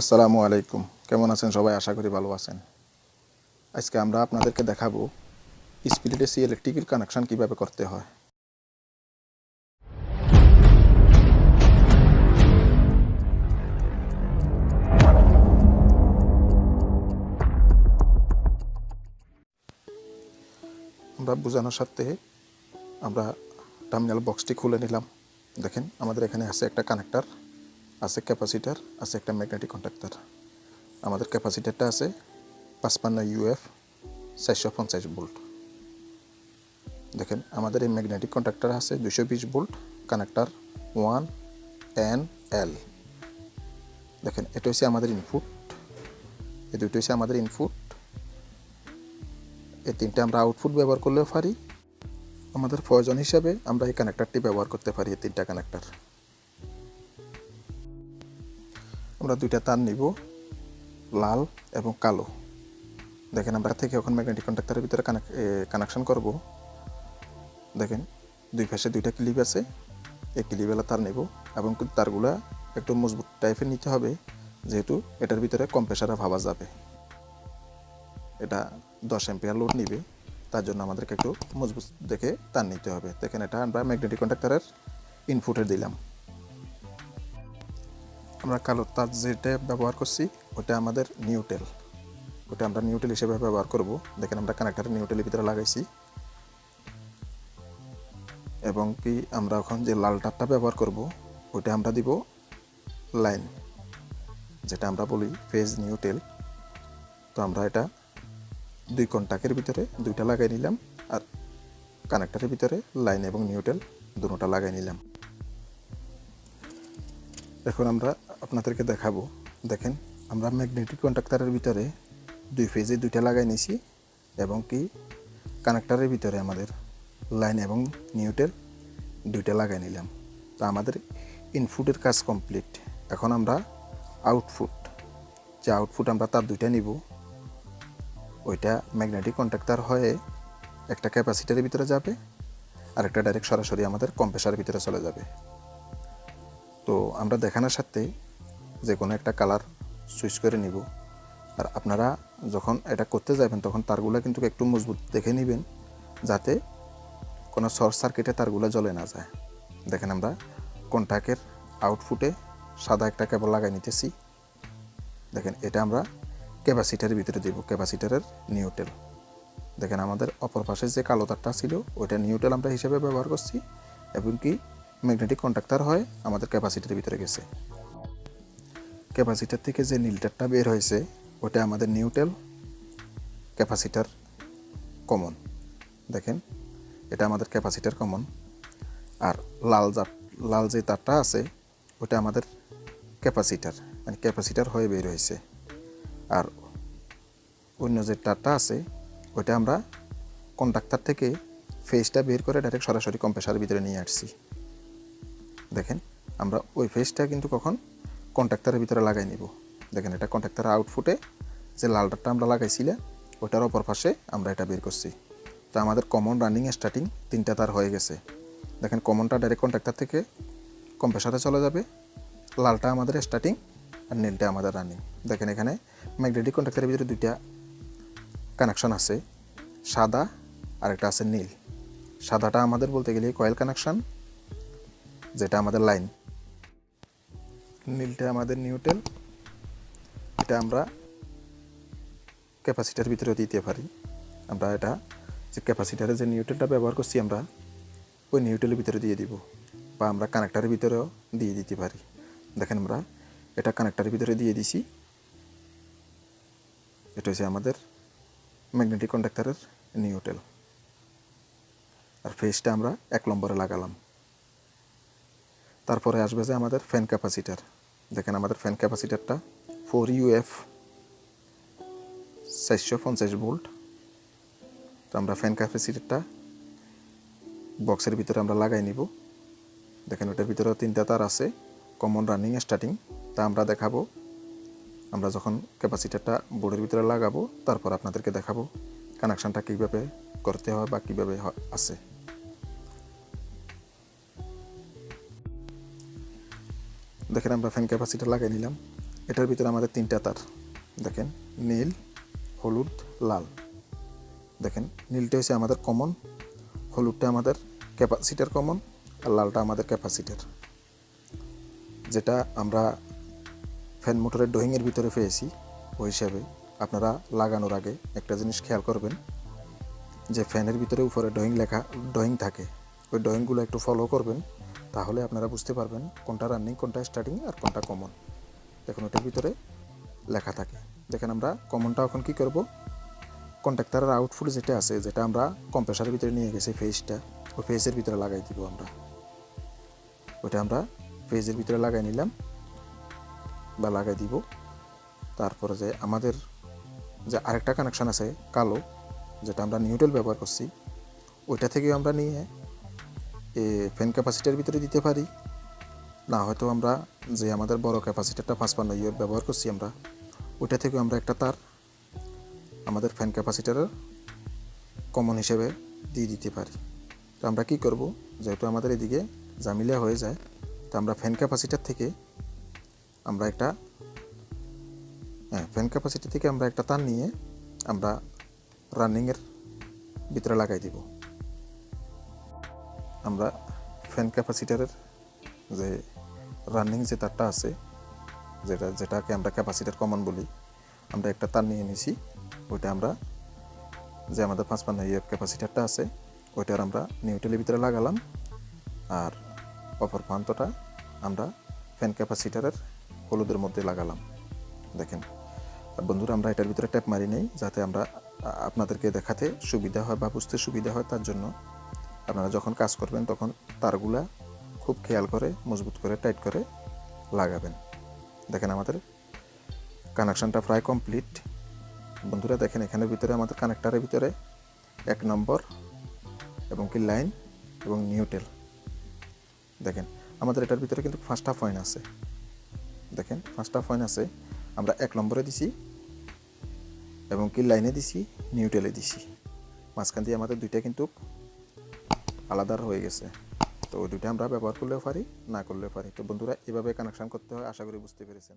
আসসালামু আলাইকুম। কেমন আছেন সবাই? আশা করি ভালো আছেন। আজকে আমরা আপনাদেরকে দেখাবো স্পিরিট এসি ইলেকট্রিক্যাল কানেকশান কীভাবে করতে হয়। আমরা বোঝানোর সাথে আমরা টার্মিনাল বক্সটি খুলে নিলাম। দেখেন, আমাদের এখানে আছে একটা কানেক্টর আছে ক্যাপাসিটার আছে একটা ম্যাগনেটিক কন্ট্যাক্টর আমাদের ক্যাপাসিটারটা আছে পাঁচপান্ন ইউএফ চারশো পঞ্চাশ ভোল্ট দেখেন, আমাদের এই ম্যাগনেটিক কন্ট্যাক্টর আছে দুশো বিশ volt connector one N L দেখেন, এটা হচ্ছে আমাদের ইনপুট এই দুটো হচ্ছে আমাদের ইনপুট এই তিনটে আমরা আউটপুট ব্যবহার করলেও পারি। আমাদের প্রয়োজন হিসাবে আমরা এই কানেক্টারটি ব্যবহার করতে পারি, এই তিনটা কানেক্টর আমরা দুইটা তার নিব, লাল এবং কালো। দেখেন আমরা থেকে এখন ম্যাগনেটিক কন্ট্যাক্টরের ভিতরে কানেকশন করব। দেখেন, দুই পাশে দুইটা ক্লিপ আছে, এই ক্লিপওয়ালা তার নেব এবং তারগুলা একটু মজবুত টাইপের নিতে হবে, যেহেতু এটার ভিতরে কম্প্রেসারে ভাবা যাবে। এটা দশ এম্পিয়ার লোড নিবে, তার জন্য আমাদেরকে একটু মজবুত দেখে তার নিতে হবে। দেখেন এটা আমরা ম্যাগনেটিক কন্ট্যাক্টরের ইনপুটে দিলাম। আমরা কালো তার যেটা ব্যবহার করছি, ওটা আমাদের নিউটেল ওটা আমরা নিউটেল হিসেবে ব্যবহার করব। দেখেন আমরা কানেক্টারের নিউটেলের ভিতরে লাগাইছি। এবং কি আমরা এখন যে লাল তারটা ব্যবহার করব, ওটা আমরা দিব লাইন যেটা আমরা বলি ফেজ নিউটেল তো আমরা এটা দুই কন্টাক্টের ভিতরে দুইটা লাগাই নিলাম, আর কানেক্টারের ভিতরে লাইন এবং নিউটেল দুটোটা লাগাই নিলাম। এখন আমরা আপনাদেরকে দেখাবো। দেখেন, আমরা ম্যাগনেটিক কন্ট্রাক্টারের ভিতরে দুই ফেজে দুইটা লাগাই নিছি এবং কি কানেক্টারের ভিতরে আমাদের লাইন এবং নিউটের দুইটা লাগাই নিলাম। তো আমাদের ইনপুটের কাজ কমপ্লিট এখন আমরা আউটপুট যে আউটপুট আমরা তার দুইটা নিব, ওইটা ম্যাগনেটিক কন্ট্রাক্টার হয়ে একটা ক্যাপাসিটারের ভিতরে যাবে, আর একটা ডাইরেক্ট সরাসরি আমাদের কম্প্রেসারের ভিতরে চলে যাবে। তো আমরা দেখানোর সাথে যে কোনো একটা কালার সুইচ করে নিব। আর আপনারা যখন এটা করতে যাবেন, তখন তারগুলো কিন্তু একটু মজবুত দেখে নেবেন, যাতে কোনো শর্ট সার্কিটে তারগুলো জ্বলে না যায়। দেখেন আমরা কন্ট্যাক্টের আউটপুটে সাদা একটা কেবল লাগাই নিতেছি। দেখেন, এটা আমরা ক্যাপাসিটারের ভিতরে দিব ক্যাপাসিটারের নিউটেল দেখেন, আমাদের অপর পাশে যে কালো তারটা ছিল, ওইটা নিউটেল আমরা হিসেবে ব্যবহার করছি, এবং কি ম্যাগনেটিক কন্ট্রাক্টার হয় আমাদের ক্যাপাসিটির ভিতরে গেছে। ক্যাপাসিটার থেকে যে নীলটারটা বের হয়েছে, ওটা আমাদের নিউটেল ক্যাপাসিটার কমন দেখেন, এটা আমাদের ক্যাপাসিটার কমন আর লাল যা, লাল যে তারটা আছে, ওটা আমাদের ক্যাপাসিটার মানে ক্যাপাসিটার হয়ে বের হয়েছে। আর অন্য যে তারটা আছে ওইটা আমরা কন্ডাক্টার থেকে ফেসটা বের করে ডাইরেক্ট সরাসরি কম্প্রেসারের ভিতরে নিয়ে আসছি। দেখেন, আমরা ওই ফেসটা কিন্তু কখন কন্ট্রাক্টারের ভিতরে লাগাই নিব। দেখেন এটা কন্ট্রাক্টারের আউটফুটে যে লালটারটা আমরা লাগাইছিলাম ওটার অপর পাশে আমরা এটা বের করছি। তো আমাদের কমন রানিং স্টার্টিং তিনটা তার হয়ে গেছে। দেখেন কমনটা ডাইরেক্ট কন্ট্রাক্টার থেকে কম্প্রেসারে চলে যাবে। লালটা আমাদের স্টার্টিং আর নীলটা আমাদের রানিং দেখেন এখানে ম্যাগনেটিক কন্ট্রাক্টারের ভিতরে দুইটা কানেকশন আছে। সাদা আর একটা আছে নীল। সাদাটা আমাদের বলতে গেলে কয়েল কানেকশন যেটা আমাদের লাইন নীলটা আমাদের নিউটেল এটা আমরা ক্যাপাসিটার ভিতরে দিতে পারি। আমরা এটা যে ক্যাপাসিটারে যে নিউটেলটা ব্যবহার করছি, আমরা ওই নিউটেলের ভিতরে দিয়ে দিব বা আমরা কানেক্টারের ভিতরেও দিয়ে দিতে পারি। দেখেন আমরা এটা কানেক্টারের ভিতরে দিয়ে দিছি। এটা হচ্ছে আমাদের ম্যাগনেটিক কন্ডাক্টারের নিউটেল আর ফেসটা আমরা এক নম্বরে লাগালাম। তারপরে আসবে যে আমাদের ফ্যান ক্যাপাসিটার দেখেন আমাদের ফ্যান ক্যাপাসিটারটা ফোর ইউএফ চারশো পঞ্চাশ ভোল্ট তো আমরা ফ্যান ক্যাপাসিটারটা বক্সের ভিতরে আমরা লাগাই নিব। দেখেন ওটার ভিতরে তিনটা তার আছে কমন রানিং স্টার্টিং তা আমরা দেখাবো। আমরা যখন ক্যাপাসিটারটা বোর্ডের ভিতরে লাগাবো, তারপর আপনাদেরকে দেখাবো কানেকশানটা কীভাবে করতে হয় বা কীভাবে আছে। দেখেন আমরা ফ্যান ক্যাপাসিটার লাগাই নিলাম। এটার ভিতরে আমাদের তিনটা তার। দেখেন, নীল, হলুদ, লাল। দেখেন, নীলটা হচ্ছে আমাদের কমন হলুদটা আমাদের ক্যাপাসিটার কমন আর লালটা আমাদের ক্যাপাসিটার যেটা আমরা ফ্যান মোটরের ড্রয়িংয়ের ভিতরে পেয়েছি, ওই হিসাবে আপনারা লাগানোর আগে একটা জিনিস খেয়াল করবেন, যে ফ্যানের ভিতরে উপরে ড্রয়িং লেখা ড্রয়িং থাকে। ওই ড্রয়িংগুলো একটু ফলো করবেন। তাহলে আপনারা বুঝতে পারবেন কোনটা রানিং কোনটা স্টার্টিং আর কোনটা কমন দেখুন ওটার ভিতরে লেখা থাকে। দেখেন আমরা কমনটা এখন কী করব? কন্ট্রাক্টারের আউটপুট যেটা আছে, যেটা আমরা কম্প্রেসারের ভিতরে নিয়ে গেছি ফেসটা ওই ফেসের ভিতরে লাগাই দিব আমরা। ওইটা আমরা ফেজের ভিতরে লাগাই নিলাম বা লাগাই দিব। তারপরে যে আমাদের যে আরেকটা কানেকশান আছে, কালো, যেটা আমরা নিউট্রাল ব্যবহার করছি, ওইটা থেকেও আমরা নিয়ে ফ্যান ক্যাপাসিটির ভিতরে দিতে পারি। না হয়তো আমরা যে আমাদের বড় ক্যাপাসিটারটা পাঁচপান্ন ইয়ের ব্যবহার করছি আমরা, ওইটা থেকেও আমরা একটা তার আমাদের ফ্যান ক্যাপাসিটারের কমন হিসেবে দিয়ে দিতে পারি। তো আমরা কি করব? যেহেতু আমাদের এদিকে জামিলা হয়ে যায়, তো আমরা ফ্যান ক্যাপাসিটার থেকে আমরা একটা হ্যাঁ ফ্যান ক্যাপাসিটি থেকে আমরা একটা তার নিয়ে আমরা রানিংয়ের ভিতরে লাগাই দিব। আমরা ফ্যান ক্যাপাসিটারের যে রানিং যে তারটা আছে, যেটা, যেটাকে আমরা ক্যাপাসিটার কমন বলি, আমরা একটা তার নিয়ে নিছি। ওইটা আমরা যে আমাদের পাঁচ পাঁচপান্ন ইয়ের ক্যাপাসিটারটা আছে, ওইটার আমরা নিউট্রেলের ভিতরে লাগালাম। আর অপর প্রান্তটা আমরা ফ্যান ক্যাপাসিটারের হলুদের মধ্যে লাগালাম। দেখেন বন্ধুরা, আমরা এটার ভিতরে ট্যাপ মারি নেই, যাতে আমরা আপনাদেরকে দেখাতে সুবিধা হয় বা বুঝতে সুবিধা হয় তার জন্য। আপনারা যখন কাজ করবেন, তখন তারগুলা খুব খেয়াল করে, মজবুত করে, টাইট করে লাগাবেন। দেখেন আমাদের কানেকশানটা প্রায় কমপ্লিট। বন্ধুরা, দেখেন এখানের ভিতরে আমাদের কানেক্টারের ভিতরে এক নম্বর এবং কি লাইন এবং নিউটেল দেখেন, আমাদের এটার ভিতরে কিন্তু পাঁচটা পয়েন্ট আছে। দেখেন, পাঁচটা পয়েন্ট আছে। আমরা এক নম্বরে দিছি এবং কি লাইনে দিছি নিউটেলে দিছি। মাঝখান দিয়ে আমাদের দুইটা কিন্তু আলাদা হয়ে গেছে। তো ওই দুইটা আমরা ব্যবহার করলেও পারি, না করলেও পারি। তো বন্ধুরা, এভাবে কানেকশান করতে হয়, আশা করি বুঝতে পেরেছেন।